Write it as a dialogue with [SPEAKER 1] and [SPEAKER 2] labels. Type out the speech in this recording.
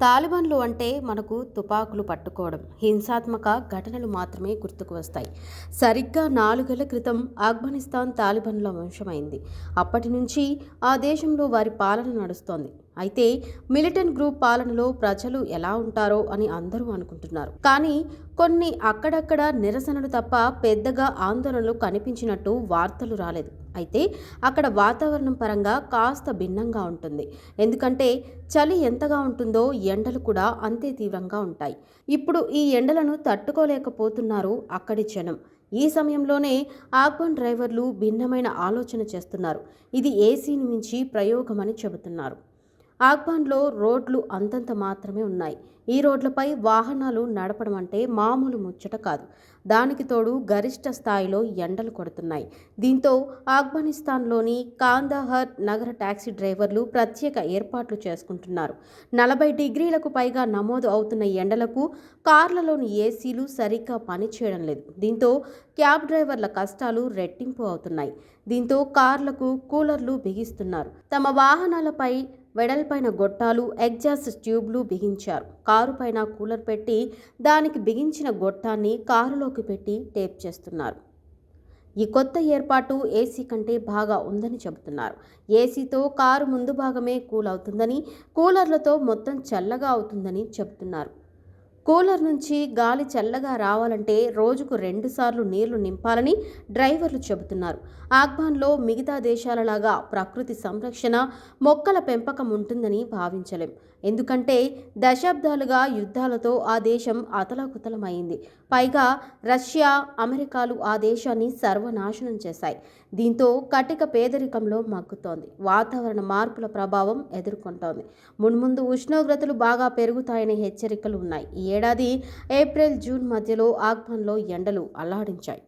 [SPEAKER 1] తాలిబాన్లు అంటే మనకు తుపాకులు పట్టుకోవడం హింసాత్మక ఘటనలు మాత్రమే గుర్తుకు వస్తాయి. సరిగ్గా నాలుగేళ్ళ క్రితం ఆఫ్ఘనిస్తాన్ తాలిబాన్ల వంశమైంది. అప్పటి నుంచి ఆ దేశంలో వారి పాలన నడుస్తోంది. అయితే మిలిటెంట్ గ్రూప్ పాలనలో ప్రజలు ఎలా ఉంటారో అని అందరూ అనుకుంటున్నారు. కానీ కొన్ని అక్కడక్కడ నిరసనలు తప్ప పెద్దగా ఆందోళనలు కనిపించినట్టు వార్తలు రాలేదు. అయితే అక్కడ వాతావరణం పరంగా కాస్త భిన్నంగా ఉంటుంది. ఎందుకంటే చలి ఎంతగా ఉంటుందో ఎండలు కూడా అంతే తీవ్రంగా ఉంటాయి. ఇప్పుడు ఈ ఎండలను తట్టుకోలేకపోతున్నారు అక్కడి జనం. ఈ సమయంలోనే ఆర్బన్ డ్రైవర్లు భిన్నమైన ఆలోచన చేస్తున్నారు. ఇది ఏసీని మించి ప్రయోగమని చెబుతున్నారు. ఆక్బాన్లో రోడ్లు అంతంత మాత్రమే ఉన్నాయి. ఈ రోడ్లపై వాహనాలు నడపడం అంటే మామూలు ముచ్చట కాదు. దానికి తోడు గరిష్ట స్థాయిలో ఎండలు కొడుతున్నాయి. దీంతో ఆఫ్ఘనిస్తాన్లోని కాందాహర్ నగర ట్యాక్సీ డ్రైవర్లు ప్రత్యేక ఏర్పాట్లు చేసుకుంటున్నారు. నలభై డిగ్రీలకు పైగా నమోదు అవుతున్న ఎండలకు కార్లలోని ఏసీలు సరిగ్గా పనిచేయడం లేదు. దీంతో క్యాబ్ డ్రైవర్ల కష్టాలు రెట్టింపు అవుతున్నాయి. దీంతో కార్లకు కూలర్లు బిగిస్తున్నారు. తమ వాహనాలపై వెడల్పైన గొట్టాలు ఎగ్జాస్ట్ ట్యూబ్లు బిగించారు. కారు పైన కూలర్ పెట్టి దానికి బిగించిన గొట్టాన్ని కారులోకి పెట్టి టేప్ చేస్తున్నారు. ఈ కొత్త ఏర్పాటు ఏసీ కంటే బాగా ఉందని చెబుతున్నారు. ఏసీతో కారు ముందు భాగమే కూల్ అవుతుందని కూలర్లతో మొత్తం చల్లగా అవుతుందని చెబుతున్నారు. కూలర్ నుంచి గాలి చల్లగా రావాలంటే రోజుకు రెండుసార్లు నీళ్ళు నింపాలని డ్రైవర్లు చెబుతున్నారు. ఆగ్బాన్లో మిగతా దేశాలలాగా ప్రకృతి సంరక్షణ మొక్కల పెంపకం ఉంటుందని భావించలేం. ఎందుకంటే దశాబ్దాలుగా యుద్ధాలతో ఆ దేశం అతలాకుతలమైంది. పైగా రష్యా అమెరికాలు ఆ దేశాన్ని సర్వనాశనం చేశాయి. దీంతో కటిక పేదరికంలో మగ్గుతోంది. వాతావరణ మార్పుల ప్రభావం ఎదుర్కొంటోంది. మున్ముందు ఉష్ణోగ్రతలు బాగా పెరుగుతాయనే హెచ్చరికలు ఉన్నాయి. ఈ ఏడాది ఏప్రిల్ జూన్ మధ్యలో ఆగ్మన్లో ఎండలు అల్లాడించాయి.